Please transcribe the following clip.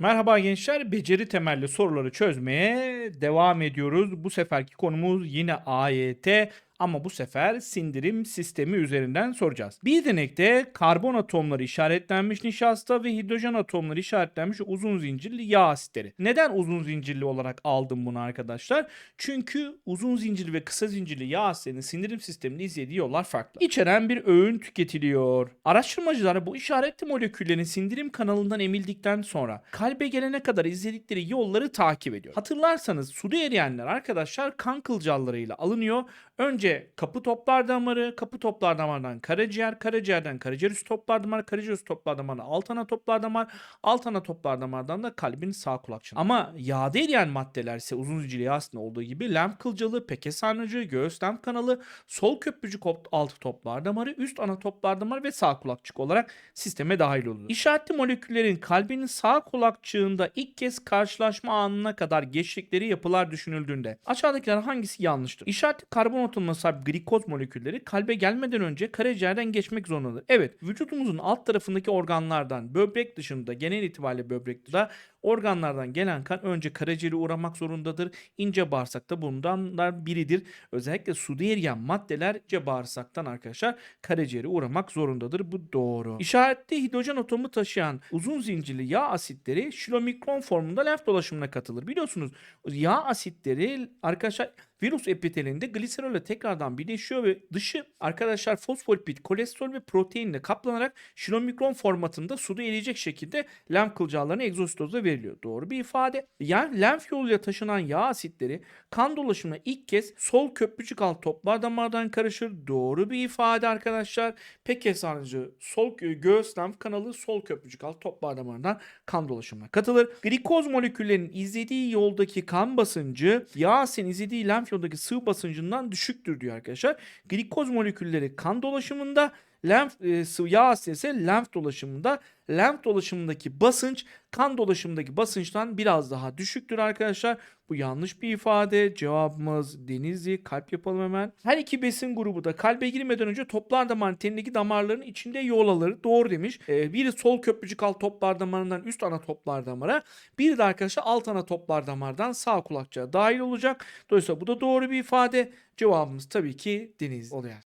Merhaba gençler, beceri temelli soruları çözmeye devam ediyoruz. Bu seferki konumuz yine AYT ama bu sefer sindirim sistemi üzerinden soracağız. Bir denekte karbon atomları işaretlenmiş nişasta ve hidrojen atomları işaretlenmiş uzun zincirli yağ asitleri. Neden uzun zincirli olarak aldım bunu arkadaşlar? Çünkü uzun zincirli ve kısa zincirli yağ asitlerinin sindirim sistemini izlediği yollar farklı. İçeren bir öğün tüketiliyor. Araştırmacılar bu işaretli moleküllerin sindirim kanalından emildikten sonra kalbe gelene kadar izledikleri yolları takip ediyor. Hatırlarsanız suda eriyenler arkadaşlar kan kılcallarıyla alınıyor. Önce kapı toplar damarı, kapı toplar damardan karaciğer, karaciğerden karaciğer üstü toplar damar, karaciğer üstü toplar damarına alt ana toplar damar, alt ana toplar damardan da kalbin sağ kulak çanı. Ama yağda eriyen maddeler ise uzun yağ asitinde olduğu gibi lenf kılcalı, peke sarnıcı, göğüs lenf kanalı, sol köprücük altı toplar damarı, üst ana toplar damarı ve sağ kulakçık olarak sisteme dahil olur. İşaretli moleküllerin kalbin sağ kulakçığında ilk kez karşılaşma anına kadar geçtikleri yapılar düşünüldüğünde aşağıdakiler hangisi yanlıştır? İşaretli karbon atomuna sahip glikoz molekülleri kalbe gelmeden önce karaciğerden geçmek zorundadır. Evet, vücudumuzun alt tarafındaki organlardan böbrek dışında genel itibariyle böbrek organlardan gelen kan önce karaciğere uğramak zorundadır. İnce bağırsakta bundan biridir. Özellikle suda eriyen maddeler ince bağırsaktan arkadaşlar karaciğere uğramak zorundadır. Bu doğru. İşaretli hidrojen atomu taşıyan uzun zincirli yağ asitleri şilomikron formunda lenf dolaşımına katılır. Biliyorsunuz yağ asitleri arkadaşlar virüs epitelinde gliserolle tekrardan birleşiyor ve dışı arkadaşlar fosfolipid, kolesterol ve proteinle kaplanarak şilomikron formatında suda eriyecek şekilde lenf kılcallarına egzositozda veriliyor. Doğru bir ifade. Yani lenf yoluyla taşınan yağ asitleri kan dolaşımına ilk kez sol köprücük alt toplar damardan karışır. Doğru bir ifade arkadaşlar. Peke sarnıcı sol gö- göğüs lenf kanalı sol köprücük alt toplar damarından kan dolaşımına katılır. Glikoz moleküllerinin izlediği yoldaki kan basıncı yağ asitinin izlediği lenf yoldaki sıvı basıncından düşüktür diyor arkadaşlar. Glikoz molekülleri kan dolaşımında lenf e, yağ asidi lenf dolaşımında lenf dolaşımındaki basınç kan dolaşımındaki basınçtan biraz daha düşüktür arkadaşlar. Bu yanlış bir ifade. Cevabımız Denizli. Kalp yapalım hemen. Her iki besin grubu da kalbe girmeden önce toplar damarın tenindeki damarların içinde yol alır. Doğru demiş. Ee, biri sol köprücük alt toplar damarından üst ana toplar damara. Biri de arkadaşlar alt ana toplar damardan sağ kulakçığa dahil olacak. Dolayısıyla bu da doğru bir ifade. Cevabımız tabii ki Denizli oluyor.